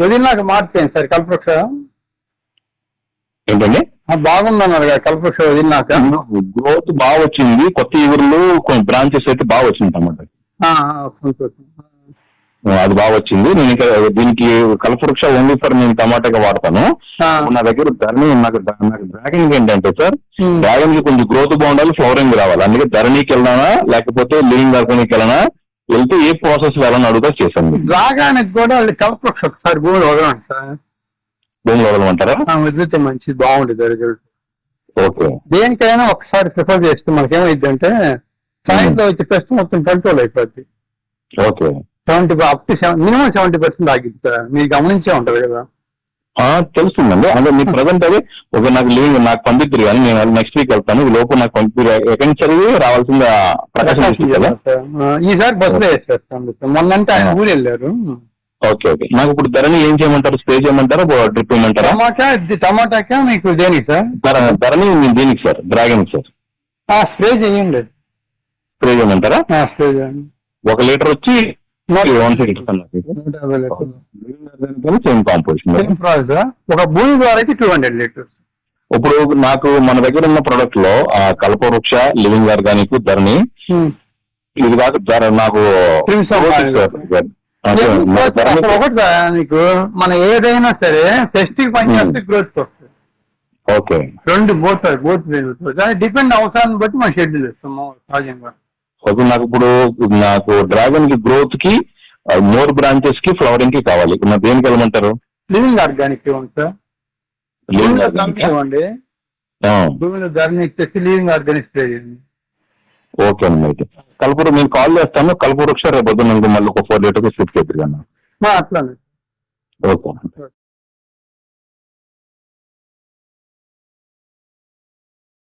వదిలినాక మార్చేయండి సార్ కల్పవృక్ష. ఏంటండి? బాగుందన్నారు కదా కల్పవృక్ష వదిలినాక. గ్రోత్ బాగా వచ్చింది. కొత్త ఇగురులు కొన్ని బ్రాంచెస్ అయితే బాగా వచ్చింది కొంచెం. అది బాగా వచ్చింది. నేను ఇంకా దీనికి కల్పవృక్ష ఓన్లీ ఫర్ నేను టమాటాగా వాడతాను. నా దగ్గర ధరణి నాకు నాకు డ్రాగన్ ఏంటంటే సార్. డ్రాగన్కి కొంచెం గ్రోత్ బాగుండాలి ఫ్లవరింగ్ రావాలి. అందుకే ధరణికి వెళ్ళానా లేకపోతే లివింగ్ ఆర్గానిక్ వెళ్ళనా వెళ్తే ఏ ప్రాసెస్ వెళ్ళని అడుగుతా చేశాను. రాగానికి కూడా వాళ్ళు కల్పవృక్ష ఒకసారి భూమి వదలండి సార్. భూమిలో వదలమంటారా? ఆ, వదిలితే మంచిది బాగుంటుంది రిజల్ట్ ఓకే. దేనికైనా ఒకసారి ప్రిఫర్ చేస్తే మనకేమైంది అంటే సాయంత్రం వచ్చే టెస్ట్ మొత్తం కంట్రోల్ అయిపోద్ది. Okay. Seventy up to seven minimum seventy percent ఆగిద్ది sir. మీరు గమనించే ఉంటది కదా. తెలుస్తుందండి. అంటే మీకు ప్రజెంట్ అది ఒక నాకు లివింగ్ నాకు పంపిద్దరు కానీ నేను నెక్స్ట్ వీక్ వెళ్తాను. ఈ లోపు నాకు పంపిద్దరు. ఎక్కడి నుంచి చదివి రావాల్సింది ప్రకాశం కదా? ఈసారి బస్సులో వేసేస్తాను సార్ మొన్నంటే ఆయన ఊరు వెళ్ళారు. Okay okay. నాకు ఇప్పుడు ధరణి ఏం చేయమంటారు? స్ప్రే చేయమంటారా? డ్రిప్ ఇవ్వమంటారా? టమాటా టమాటాకా? మీకు దేనికి సార్? ధర- ధరణి నేను దీనికి సార్? Dragon sir. స్ప్రే చేయండి. స్ప్రే చేయమంటారా? స్ప్రే చేయండి. ఒక లీటర్ వచ్చి one second same composition same? ఒక భూమి ద్వారాకి టూ హండ్రెడ్ లీటర్స్ ఇప్పుడు నాకు మన దగ్గర ఉన్న ప్రొడక్ట్లో ఆ కల్పవృక్ష లివింగ్ ఆర్గానిక్ ధరణి. ఇది కాక ధర నాకు ఒకటి నీకు మన ఏదైనా సరే టెస్టింగ్ పని చేస్తే గ్రోత్ వస్తుంది. ఓకే. రెండు బోత్ బోత్ డిపెండ్ అవసరాన్ని బట్టి మనం షెడ్యూల్ ఇస్తాం సహజంగా. నాకు ఇప్పుడు నాకు డ్రాగన్కి గ్రోత్కి మోర్ బ్రాంచెస్కి ఫ్లవరింగ్కి కావాలి. నాకు దేనికి వెళ్ళమంటారు? లివింగ్ ఆర్గానిక్ ఇవ్వండి సార్ లివింగ్ భూమిలో ఆర్గానిక్ ధరని ఇవ్వండి. భూమిలో ధరని ఇచ్చేసి లివింగ్ ఆర్గానిక్ స్ప్రే చేయండి. ఓకే అండి అయితే. కల్పూరు నేను కాల్ చేస్తాను. కల్పవృక్ష రేపు పొద్దున్న మళ్ళీ ఒక ఫోర్ లీటర్స్ స్లిప్ చేద్దరు మా అట్లానే. ఓకే